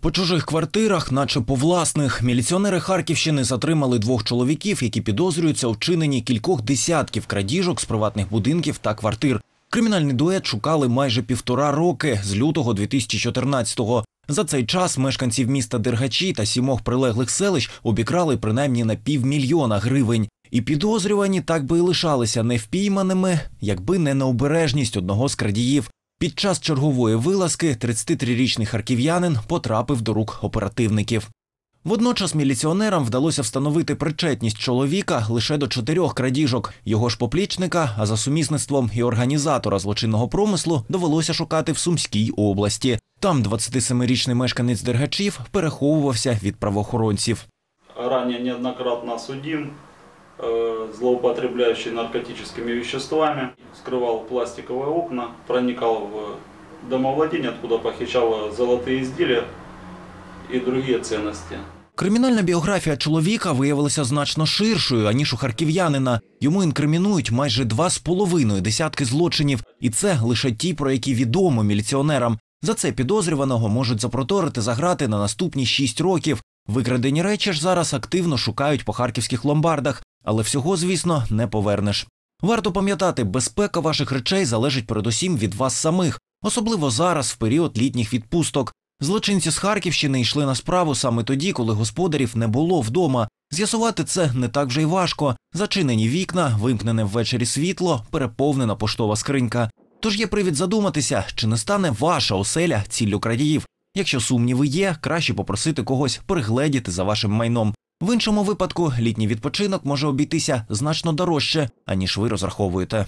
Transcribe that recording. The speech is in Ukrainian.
По чужих квартирах, наче по власних, міліціонери Харківщини затримали двох чоловіків, які підозрюються у вчиненні кількох десятків крадіжок з приватних будинків та квартир. Кримінальний дует шукали майже півтора роки з лютого 2014-го. За цей час мешканців міста Дергачі та сімох прилеглих селищ обікрали принаймні на півмільйона гривень. І підозрювані так би і лишалися невпійманими, якби не необережність одного з крадіїв. Під час чергової вилазки 33-річний харків'янин потрапив до рук оперативників. Водночас міліціонерам вдалося встановити причетність чоловіка лише до чотирьох крадіжок. Його ж поплічника, а за сумісництвом і організатора злочинного промислу довелося шукати в Сумській області. Там 27-річний мешканець Дергачів переховувався від правоохоронців. ранее неоднократно судим, злоупотребляющий наркотическими веществами, скрывал пластиковые окна, проникал в домовладение, откуда похищал золотые изделия и другие ценности. Кримінальна біографія чоловіка виявилася значно ширшою, аніж у харків'янина. Йому інкримінують майже два з половиною десятки злочинів, і це лише ті, про які відомо міліціонерам. За це підозрюваного можуть запроторити за грати на наступні шість років. Викрадені речі ж зараз активно шукають по харківських ломбардах, але всього, звісно, не повернеш. Варто пам'ятати, безпека ваших речей залежить передусім від вас самих, особливо зараз, в період літніх відпусток. Злочинці з Харківщини йшли на справу саме тоді, коли господарів не було вдома. З'ясувати це не так вже й важко. Зачинені вікна, вимкнене ввечері світло, переповнена поштова скринька. Тож є привід задуматися, чи не стане ваша оселя ціллю крадіїв. Якщо сумніви є, краще попросити когось пригледіти за вашим майном. В іншому випадку літній відпочинок може обійтися значно дорожче, аніж ви розраховуєте.